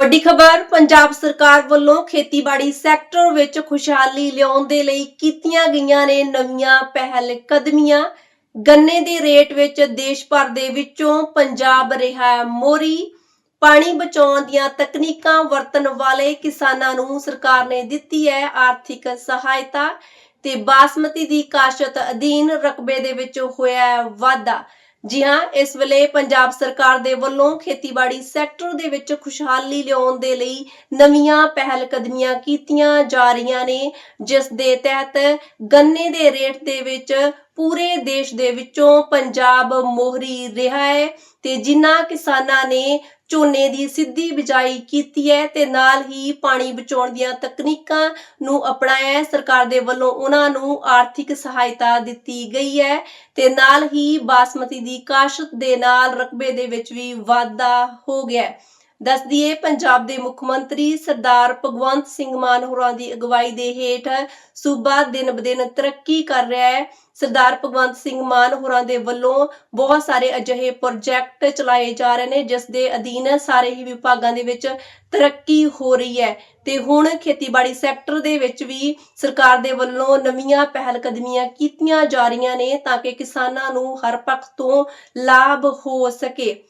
ਵੱਡੀ ਖਬਰ, ਪੰਜਾਬ ਸਰਕਾਰ ਵੱਲੋਂ ਖੇਤੀਬਾੜੀ ਸੈਕਟਰ ਵਿੱਚ ਖੁਸ਼ਹਾਲੀ ਲਿਆਉਣ ਦੇ ਲਈ ਕੀਤੀਆਂ ਗਈਆਂ ਨੇ ਨਵੀਆਂ ਪਹਿਲ ਕਦਮੀਆਂ। ਗੰਨੇ ਦੇ ਰੇਟ ਵਿੱਚ ਦੇਸ਼ ਭਰ ਦੇ ਵਿੱਚੋਂ ਪੰਜਾਬ ਰਿਹਾ ਹੈ ਮੋਰੀ। ਪਾਣੀ ਬਚਾਉਣ ਦੀਆਂ ਤਕਨੀਕਾਂ ਵਰਤਣ ਵਾਲੇ ਕਿਸਾਨਾਂ ਨੂੰ ਸਰਕਾਰ ਨੇ ਦਿੱਤੀ ਹੈ ਆਰਥਿਕ ਸਹਾਇਤਾ ਤੇ ਬਾਸਮਤੀ ਦੀ ਕਾਸ਼ਤ ਅਧੀਨ ਰਕਬੇ ਦੇ ਵਿੱਚ ਹੋਇਆ ਵਾਧਾ। ਜੀ ਹਾਂ, ਇਸ ਵੇਲੇ ਪੰਜਾਬ ਸਰਕਾਰ ਦੇ ਵੱਲੋਂ ਖੇਤੀਬਾੜੀ ਸੈਕਟਰ ਦੇ ਵਿੱਚ ਖੁਸ਼ਹਾਲੀ ਲਿਆਉਣ ਦੇ ਲਈ ਨਵੀਆਂ ਪਹਿਲ ਕਦਮੀਆਂ ਕੀਤੀਆਂ ਜਾ ਰਹੀਆਂ ਨੇ, ਜਿਸ ਦੇ ਤਹਿਤ ਗੰਨੇ ਦੇ ਰੇਟ ਦੇ ਵਿੱਚ ਪੂਰੇ ਦੇਸ਼ ਦੇ ਵਿੱਚੋਂ ਪੰਜਾਬ ਮੋਹਰੀ ਰਿਹਾ ਹੈ ਤੇ ਜਿਨ੍ਹਾਂ ਕਿਸਾਨਾਂ ਨੇ ਝੋਨੇ ਦੀ ਸਿੱਧੀ ਬਿਜਾਈ ਕੀਤੀ ਹੈ ਤੇ ਨਾਲ ਹੀ ਪਾਣੀ ਬਚਾਉਣ ਦੀਆਂ ਤਕਨੀਕਾਂ ਨੂੰ ਅਪਣਾਇਆ ਹੈ। ਸਰਕਾਰ ਦੇ ਵੱਲੋਂ ਉਹਨਾਂ ਨੂੰ ਆਰਥਿਕ ਸਹਾਇਤਾ ਦਿੱਤੀ ਗਈ ਹੈ ਤੇ ਨਾਲ ਹੀ ਬਾਸਮਤੀ ਦੀ ਕਾਸ਼ਤ ਦੇ ਨਾਲ ਰਕਬੇ ਦੇ ਵਿੱਚ ਵੀ ਵਾਧਾ ਹੋ ਗਿਆ ਹੈ। ਦੱਸ ਦਈਏ ਪੰਜਾਬ ਦੇ ਮੁੱਖ ਮੰਤਰੀ ਸਰਦਾਰ ਭਗਵੰਤ ਸਿੰਘ ਮਾਨ ਹੋਰਾਂ ਦੀ ਅਗਵਾਈ ਦੇ ਹੇਠ ਸੂਬਾ ਦਿਨ ਬਦਿਨ ਤਰੱਕੀ ਕਰ ਰਿਹਾ ਹੈ। ਸਰਦਾਰ ਭਗਵੰਤ ਸਿੰਘ ਮਾਨ ਹੋਰਾਂ ਦੇ ਵੱਲੋਂ ਬਹੁਤ ਸਾਰੇ ਅਜਿਹੇ ਪ੍ਰੋਜੈਕਟ ਚਲਾਏ ਜਾ ਰਹੇ ਨੇ, ਜਿਸ ਦੇ ਅਧੀਨ ਸਾਰੇ ਹੀ ਵਿਭਾਗਾਂ ਦੇ ਵਿੱਚ ਤਰੱਕੀ ਹੋ ਰਹੀ ਹੈ। ਤੇ ਹੁਣ ਖੇਤੀਬਾੜੀ ਸੈਕਟਰ ਦੇ ਵਿੱਚ ਵੀ ਸਰਕਾਰ ਦੇ ਵੱਲੋਂ ਨਵੀਆਂ ਪਹਿਲ ਕਦਮੀਆਂ ਕੀਤੀਆਂ ਜਾ ਰਹੀਆਂ ਨੇ, ਤਾਂ ਕਿ ਕਿਸਾਨਾਂ ਨੂੰ ਹਰ ਪੱਖ ਤੋਂ ਲਾਭ ਹੋ ਸਕੇ।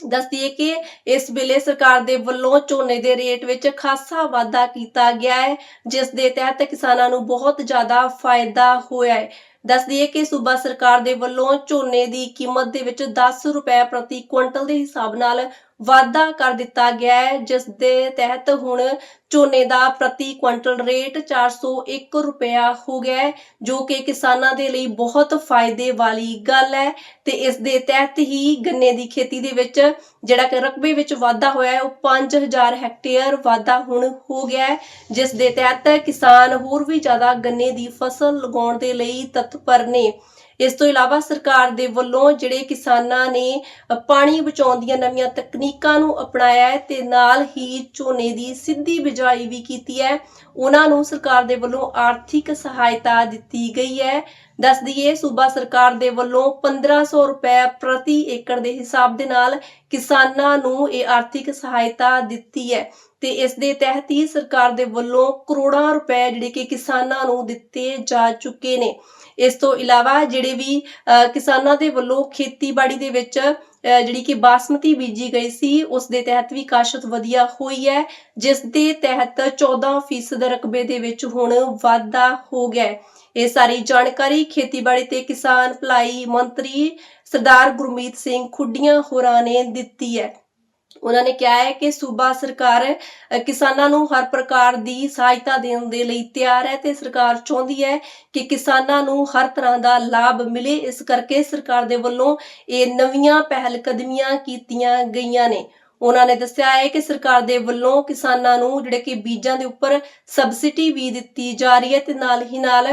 ਦੱਸਦੀਏ ਕਿ ਇਸ ਵੇਲੇ ਸਰਕਾਰ ਦੇ ਵੱਲੋਂ ਝੋਨੇ ਦੇ ਰੇਟ ਵਿੱਚ ਖਾਸਾ ਵਾਧਾ ਕੀਤਾ ਗਿਆ ਹੈ, ਜਿਸ ਦੇ ਤਹਿਤ ਕਿਸਾਨਾਂ ਨੂੰ ਬਹੁਤ ਜ਼ਿਆਦਾ ਫਾਇਦਾ ਹੋਇਆ ਹੈ। ਦੱਸਦੀਏ ਕਿ ਸੂਬਾ ਸਰਕਾਰ ਦੇ ਵੱਲੋਂ ਝੋਨੇ ਦੀ ਕੀਮਤ ਦੇ ਵਿੱਚ 10 ਰੁਪਏ ਪ੍ਰਤੀ ਕੁਇੰਟਲ ਦੇ ਹਿਸਾਬ ਨਾਲ ਵਾਧਾ ਕਰ ਦਿੱਤਾ ਗਿਆ ਹੈ ਜਿਸ ਦੇ ਤਹਿਤ ਹੁਣ ਝੋਨੇ ਦਾ ਪ੍ਰਤੀ ਕੁਇੰਟਲ ਰੇਟ 401 ਰੁਪਇਆ ਹੋ ਗਿਆ ਹੈ, ਜੋ ਕਿ ਕਿਸਾਨਾਂ ਦੇ ਲਈ ਬਹੁਤ ਫਾਇਦੇ ਵਾਲੀ ਗੱਲ ਹੈ ਤੇ ਇਸ ਦੇ ਤਹਿਤ ਹੀ ਗੰਨੇ ਦੀ ਖੇਤੀ ਦੇ ਵਿੱਚ ਜਿਹੜਾ ਕਿ ਰਕਬੇ ਵਿੱਚ ਵਾਧਾ ਹੋਇਆ ਹੈ, ਉਹ 5000 ਹੈਕਟੇਅਰ ਵਾਧਾ ਹੁਣ ਹੋ ਗਿਆ ਹੈ, ਜਿਸ ਦੇ ਤਹਿਤ ਕਿਸਾਨ ਹੋਰ ਵੀ ਜ਼ਿਆਦਾ ਗੰਨੇ ਦੀ ਫਸਲ ਲਗਾਉਣ ਦੇ ਲਈ ਤਤਪਰ ਨੇ। ਇਸ ਤੋਂ ਇਲਾਵਾ ਸਰਕਾਰ ਦੇ ਵੱਲੋਂ ਜਿਹੜੇ ਕਿਸਾਨਾਂ ਨੇ ਪਾਣੀ ਬਚਾਉਣ ਦੀਆਂ ਨਵੀਆਂ ਤਕਨੀਕਾਂ ਨੂੰ ਅਪਣਾਇਆ ਹੈ ਤੇ ਨਾਲ ਹੀ ਝੋਨੇ ਦੀ ਸਿੱਧੀ ਬਿਜਾਈ ਵੀ ਕੀਤੀ ਹੈ। ਉਹਨਾਂ ਨੂੰ ਸਰਕਾਰ ਦੇ ਵੱਲੋਂ ਆਰਥਿਕ ਸਹਾਇਤਾ ਦਿੱਤੀ ਗਈ ਹੈ। ਦੱਸ ਦਈਏ, ਸੂਬਾ ਸਰਕਾਰ ਦੇ ਵੱਲੋਂ 1500 ਰੁਪਏ ਪ੍ਰਤੀ ਏਕੜ ਦੇ ਹਿਸਾਬ ਦੇ ਨਾਲ ਕਿਸਾਨਾਂ ਨੂੰ ਇਹ ਆਰਥਿਕ ਸਹਾਇਤਾ ਦਿੱਤੀ ਹੈ। ਤੇ ਇਸ ਦੇ ਤਹਿਤ ਹੀ ਸਰਕਾਰ ਦੇ ਵੱਲੋਂ ਕਰੋੜਾਂ ਰੁਪਏ ਜਿਹੜੇ ਕਿ ਕਿਸਾਨਾਂ ਨੂੰ ਦਿੱਤੇ ਜਾ ਚੁੱਕੇ ਨੇ। ਇਸ ਤੋਂ ਇਲਾਵਾ ਜਿਹੜੇ ਵੀ ਕਿਸਾਨਾਂ ਦੇ ਵੱਲੋਂ ਖੇਤੀਬਾੜੀ ਦੇ ਵਿੱਚ ਜਿਹੜੀ ਕਿ ਬਾਸਮਤੀ ਬੀਜੀ ਗਈ ਸੀ, ਉਸ ਦੇ ਤਹਿਤ ਵੀ ਕਾਸ਼ਤ ਵਧੀਆ ਹੋਈ ਹੈ, ਜਿਸ ਦੇ ਤਹਿਤ 14% ਰਕਬੇ ਦੇ ਵਿੱਚ ਹੁਣ ਵਾਧਾ ਹੋ ਗਿਆ ਇਹ ਸਾਰੀ ਜਾਣਕਾਰੀ ਖੇਤੀਬਾੜੀ ਤੇ ਕਿਸਾਨ ਭਲਾਈ ਮੰਤਰੀ ਸਰਦਾਰ ਗੁਰਮੀਤ ਸਿੰਘ ਖੁੱਡੀਆਂ ਹੋਰਾਂ ਨੇ ਦਿੱਤੀ ਹੈ। ਉਹਨਾਂ ਨੇ ਕਿਹਾ ਹੈ ਕਿ ਸੂਬਾ ਸਰਕਾਰ ਕਿਸਾਨਾਂ ਨੂੰ ਹਰ ਪ੍ਰਕਾਰ ਦੀ ਸਹਾਇਤਾ ਦੇਣ ਦੇ ਲਈ ਤਿਆਰ ਹੈ ਤੇ ਸਰਕਾਰ ਚਾਹੁੰਦੀ ਹੈ ਕਿ ਕਿਸਾਨਾਂ ਨੂੰ ਹਰ ਤਰ੍ਹਾਂ ਦਾ ਲਾਭ ਮਿਲੇ। ਇਸ ਕਰਕੇ ਸਰਕਾਰ ਦੇ ਵੱਲੋਂ ਇਹ ਨਵੀਆਂ ਪਹਿਲ ਕਦਮੀਆਂ ਕੀਤੀਆਂ ਗਈਆਂ ਨੇ। ਉਹਨਾਂ ਨੇ ਦੱਸਿਆ ਹੈ ਕਿ ਸਰਕਾਰ ਦੇ ਵੱਲੋਂ ਕਿਸਾਨਾਂ ਨੂੰ ਜਿਹੜੇ ਕਿ ਬੀਜਾਂ ਦੇ ਉੱਪਰ ਸਬਸਿਡੀ ਵੀ ਦਿੱਤੀ ਜਾ ਰਹੀ ਹੈ ਤੇ ਨਾਲ ਹੀ ਨਾਲ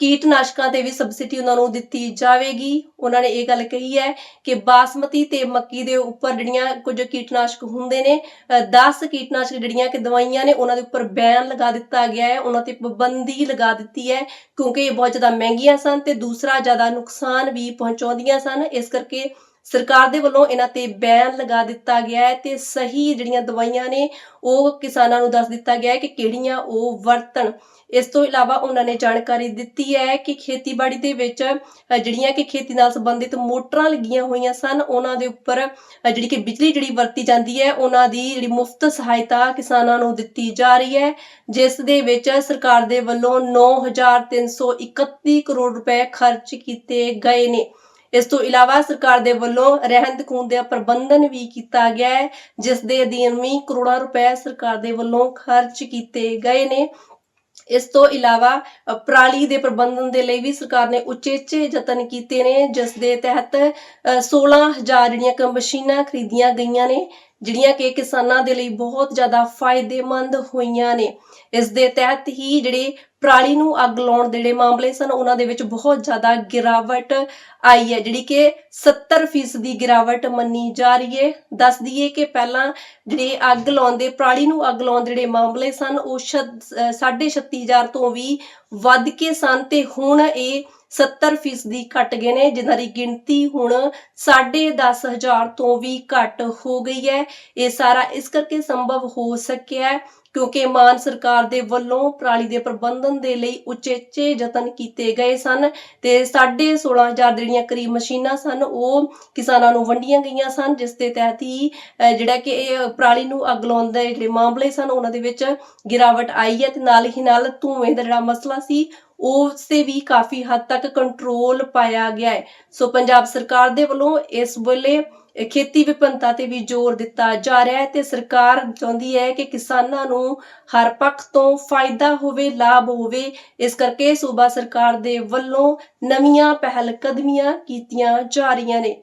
ਕੀਟਨਾਸ਼ਕਾਂ ਤੇ ਵੀ ਸਬਸਿਡੀ ਉਹਨਾਂ ਨੂੰ ਦਿੱਤੀ ਜਾਵੇਗੀ। ਉਹਨਾਂ ਨੇ ਇਹ ਗੱਲ ਕਹੀ ਹੈ ਕਿ ਬਾਸਮਤੀ ਤੇ ਮੱਕੀ ਦੇ ਉੱਪਰ ਜਿਹੜੀਆਂ ਕੁਝ ਕੀਟਨਾਸ਼ਕ ਹੁੰਦੇ ਨੇ ਅ, 10 ਕੀਟਨਾਸ਼ਕ ਜਿਹੜੀਆਂ ਕਿ ਦਵਾਈਆਂ ਨੇ ਉਹਨਾਂ ਦੇ ਉੱਪਰ ਬੈਨ ਲਗਾ ਦਿੱਤਾ ਗਿਆ ਹੈ। ਉਹਨਾਂ ਤੇ ਪਾਬੰਦੀ ਲਗਾ ਦਿੱਤੀ ਹੈ ਕਿਉਂਕਿ ਇਹ ਬਹੁਤ ਜ਼ਿਆਦਾ ਮਹਿੰਗੀਆਂ ਸਨ ਤੇ ਦੂਸਰਾ ਜ਼ਿਆਦਾ ਨੁਕਸਾਨ ਵੀ ਪਹੁੰਚਾਉਂਦੀਆਂ ਸਨ। ਇਸ ਕਰਕੇ ਸਰਕਾਰ ਦੇ ਵੱਲੋਂ ਇਹਨਾਂ ਤੇ ਬੈਨ ਲਗਾ ਦਿੱਤਾ ਗਿਆ ਹੈ ਤੇ ਸਹੀ ਜਿਹੜੀਆਂ ਦਵਾਈਆਂ ਨੇ, ਉਹ ਕਿਸਾਨਾਂ ਨੂੰ ਦੱਸ ਦਿੱਤਾ ਗਿਆ ਹੈ ਕਿ ਕਿਹੜੀਆਂ ਉਹ ਵਰਤਣ। ਇਸ ਤੋਂ ਇਲਾਵਾ ਉਹਨਾਂ ਨੇ ਜਾਣਕਾਰੀ ਦਿੱਤੀ ਹੈ ਕਿ ਖੇਤੀਬਾੜੀ ਦੇ ਵਿੱਚ ਜਿਹੜੀਆਂ ਕਿ ਖੇਤੀ ਨਾਲ ਸੰਬੰਧਿਤ ਮੋਟਰਾਂ ਲੱਗੀਆਂ ਹੋਈਆਂ ਸਨ, ਉਹਨਾਂ ਦੇ ਉੱਪਰ ਜਿਹੜੀ ਕਿ ਬਿਜਲੀ ਜਿਹੜੀ ਵਰਤੀ ਜਾਂਦੀ ਹੈ, ਉਹਨਾਂ ਦੀ ਜਿਹੜੀ ਮੁਫਤ ਸਹਾਇਤਾ ਕਿਸਾਨਾਂ ਨੂੰ ਦਿੱਤੀ ਜਾ ਰਹੀ ਹੈ, ਜਿਸ ਦੇ ਵਿੱਚ ਸਰਕਾਰ ਦੇ ਵੱਲੋਂ 9331 ਕਰੋੜ ਰੁਪਏ ਖਰਚ ਕੀਤੇ ਗਏ ਨੇ। ਇਸ ਤੋਂ ਇਲਾਵਾ ਸਰਕਾਰ ਦੇ ਵੱਲੋਂ ਰਹਿੰਦ ਖੂੰਹਦ ਦਾ ਪ੍ਰਬੰਧਨ ਵੀ ਕੀਤਾ ਗਿਆ ਹੈ ਜਿਸ ਦੇ ਅਧੀਨ ਵੀ ਕਰੋੜਾਂ ਰੁਪਏ ਸਰਕਾਰ ਦੇ ਵੱਲੋਂ ਖਰਚ ਕੀਤੇ ਗਏ ਨੇ। ਇਸ ਤੋਂ ਇਲਾਵਾ ਅ, ਪਰਾਲੀ ਦੇ ਪ੍ਰਬੰਧਨ ਦੇ ਲਈ ਵੀ ਸਰਕਾਰ ਨੇ ਉਚੇਚੇ ਯਤਨ ਕੀਤੇ ਨੇ ਜਿਸ ਦੇ ਤਹਿਤ ਅ, 16000 ਜਿਹੜੀਆਂ ਕ ਮਸ਼ੀਨਾਂ ਖਰੀਦੀਆਂ ਗਈਆਂ ਨੇ ਜਿਹੜੀਆਂ ਕਿ ਕਿਸਾਨਾਂ ਦੇ ਲਈ ਬਹੁਤ ਜ਼ਿਆਦਾ ਫਾਇਦੇਮੰਦ ਹੋਈਆਂ ਨੇ। ਇਸ ਦੇ ਤਹਿਤ ਹੀ ਜਿਹੜੇ ਪਰਾਲੀ ਨੂੰ ਅੱਗ ਲਾਉਣ ਦੇ ਜਿਹੜੇ ਮਾਮਲੇ ਸਨ, ਉਹਨਾਂ ਦੇ ਵਿੱਚ ਬਹੁਤ ਜ਼ਿਆਦਾ ਗਿਰਾਵਟ ਆਈ ਹੈ, ਜਿਹੜੀ ਕਿ 70% ਦੀ ਗਿਰਾਵਟ ਮੰਨੀ ਜਾ ਰਹੀ ਹੈ। ਦੱਸ ਦਈਏ ਕਿ ਪਹਿਲਾਂ ਜਿਹੜੇ ਅੱਗ ਲਾਉਣ ਦੇ, ਪਰਾਲੀ ਨੂੰ ਅੱਗ ਲਾਉਣ ਦੇ ਜਿਹੜੇ ਮਾਮਲੇ ਸਨ, ਉਹ 36000 ਤੋਂ ਵੀ ਵੱਧ ਕੇ ਸਨ ਤੇ ਹੁਣ ਇਹ 70% ਦੀ ਘਟ ਗਏ ਨੇ, ਜਿਨ੍ਹਾਂ ਦੀ ਗਿਣਤੀ ਹੁਣ 10500 ਤੋਂ ਵੀ ਘੱਟ ਹੋ ਗਈ ਹੈ। ਇਹ ਸਾਰਾ ਇਸ ਕਰਕੇ ਸੰਭਵ ਹੋ ਸਕਿਆ ਹੈ ਕਿਉਂਕਿ ਮਾਨ ਸਰਕਾਰ ਦੇ ਵੱਲੋਂ ਪਰਾਲੀ ਦੇ ਪ੍ਰਬੰਧਨ ਦੇ ਲਈ ਉਚੇਚੇ ਯਤਨ ਕੀਤੇ ਗਏ ਸਨ ਤੇ 16500 ਜਿਹੜੀਆਂ ਕਰੀਬ ਮਸ਼ੀਨਾਂ ਸਨ, ਉਹ ਕਿਸਾਨਾਂ ਨੂੰ ਵੰਡੀਆਂ ਗਈਆਂ ਸਨ, ਜਿਸ ਦੇ ਤਹਿਤ ਹੀ ਜਿਹੜਾ ਕਿ ਇਹ ਪਰਾਲੀ ਨੂੰ ਅੱਗ ਲਾਉਣ ਦੇ ਜਿਹੜੇ ਮਾਮਲੇ ਸਨ, ਉਹਨਾਂ ਦੇ ਵਿੱਚ ਗਿਰਾਵਟ ਆਈ ਹੈ ਤੇ ਨਾਲ ਹੀ ਨਾਲ ਧੂਏ ਦਾ ਜਿਹੜਾ ਮਸਲਾ ਸੀ ਉਸ ਤੇ ਵੀ ਕਾਫੀ ਹੱਦ ਤੱਕ ਕੰਟਰੋਲ ਪਾਇਆ ਗਿਆ ਹੈ। ਸੋ ਪੰਜਾਬ ਸਰਕਾਰ ਦੇ ਵੱਲੋਂ ਇਸ ਵੇਲੇ ਖੇਤੀ ਵਿਭਿੰਨਤਾ ਤੇ ਵੀ ਜ਼ੋਰ ਦਿੱਤਾ ਜਾ ਰਿਹਾ ਹੈ ਤੇ ਸਰਕਾਰ ਚਾਹੁੰਦੀ ਹੈ ਕਿ ਕਿਸਾਨਾਂ ਨੂੰ ਹਰ ਪੱਖ ਤੋਂ ਫਾਇਦਾ ਹੋਵੇ, ਲਾਭ ਹੋਵੇ। ਇਸ ਕਰਕੇ ਸੂਬਾ ਸਰਕਾਰ ਦੇ ਵੱਲੋਂ ਨਵੀਆਂ ਪਹਿਲ ਕਦਮੀਆਂ ਕੀਤੀਆਂ ਜਾ ਰਹੀਆਂ ਨੇ।